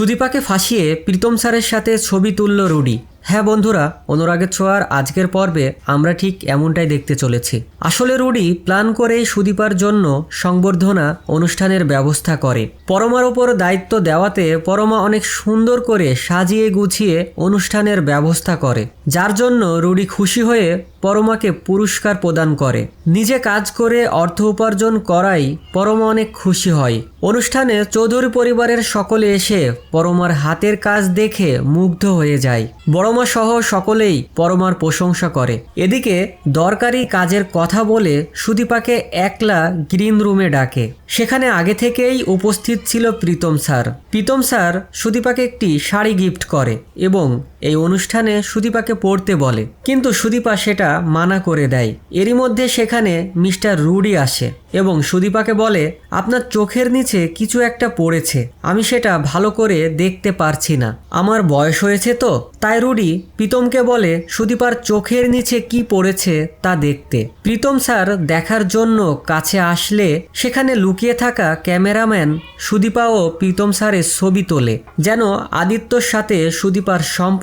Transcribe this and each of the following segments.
সুদীপাকে ফাঁসিয়ে প্রীতম স্যারের সাথে ছবি তুলল রুডি। হ্যাঁ বন্ধুরা, অনুরাগের ছোঁয়ার আজকের পর্বে আমরা ঠিক এমনটাই দেখতে চলেছি। আসলে রুডি প্ল্যান করে সুদীপার জন্য সংবর্ধনা অনুষ্ঠানের ব্যবস্থা করে। পরমার ওপর দায়িত্ব দেওয়াতে পরমা অনেক সুন্দর করে সাজিয়ে গুছিয়ে অনুষ্ঠানের ব্যবস্থা করে। যার জন্য রুডি খুশি হয়ে পরমাকে পুরস্কার প্রদান করে। নিজে কাজ করে অর্থ উপার্জন করাই পরমা অনেক খুশি হয়। অনুষ্ঠানে চৌধুরী পরিবারের সকলে এসে পরমার হাতের কাজ দেখে মুগ্ধ হয়ে যায়। বড়মা সহ সকলেই পরমার প্রশংসা করে। এদিকে দরকারি কাজের কথা বলে সুদীপাকে একলা গ্রিন রুমে ডাকে। সেখানে আগে থেকেই উপস্থিত ছিল প্রীতম স্যার। প্রীতম স্যার সুদীপাকে একটি শাড়ি গিফট করে এবং অনুষ্ঠানে সুদীপাকে পড়তে বলে। কিন্তু সুদীপা সেটা মানা করে দেয়। এরই মধ্যে সেখানে মিস্টার রুডি আসে এবং সুদীপাকে বলে, আপনার চোখের নিচে কিছু একটা পড়েছে। আমি সেটা ভালো করে দেখতে পারছি না। আমার বয়স হয়েছে তো। তাই রুডি প্রীতমকে বলে, সুদীপার চোখের নিচে কি পড়েছে তা দেখতে। প্রীতম স্যার দেখার জন্য কাছে আসলে সেখানে লুকিয়ে থাকা ক্যামেরাম্যান সুদীপা ও প্রীতম স্যারের ছবি তোলে, যেন আদিত্যর সাথে সুদীপার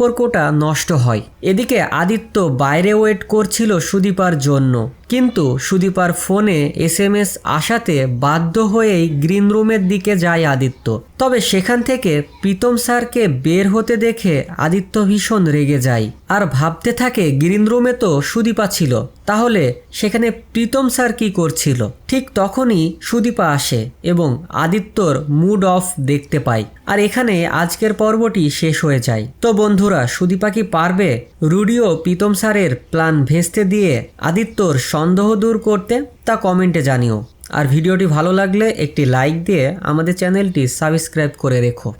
সম্পর্কটা নষ্ট হয়। এদিকে আদিত্য বাইরে ওয়েট করছিল সুদীপার জন্য। কিন্তু সুদীপার ফোনে এস এম এস আসাতে বাধ্য হয়েই গ্রিন রুমের দিকে যায় আদিত্য। তবে সেখান থেকে প্রীতম স্যারকে বের হতে দেখে আদিত্য ভীষণ রেগে যায়। আর ভাবতে থাকে গ্রিন রুমে তো সুদীপা ছিল, তাহলে সেখানে প্রীতম স্যার কি করছিল? ঠিক তখনই সুদীপা আসে এবং আদিত্যর মুড অফ দেখতে পায়। আর এখানে আজকের পর্বটি শেষ হয়ে যায়। তো বন্ধুরা, সুদীপা কি পারবে? রুডিও প্রীতম স্যারের প্ল্যান ভেস্তে দিয়ে আদিত্যর সন্দেহ দূর করতে তা কমেন্টে জানিও। আর ভিডিওটি ভালো লাগলে একটি লাইক দিয়ে আমাদের চ্যানেলটি সাবস্ক্রাইব করে রেখো।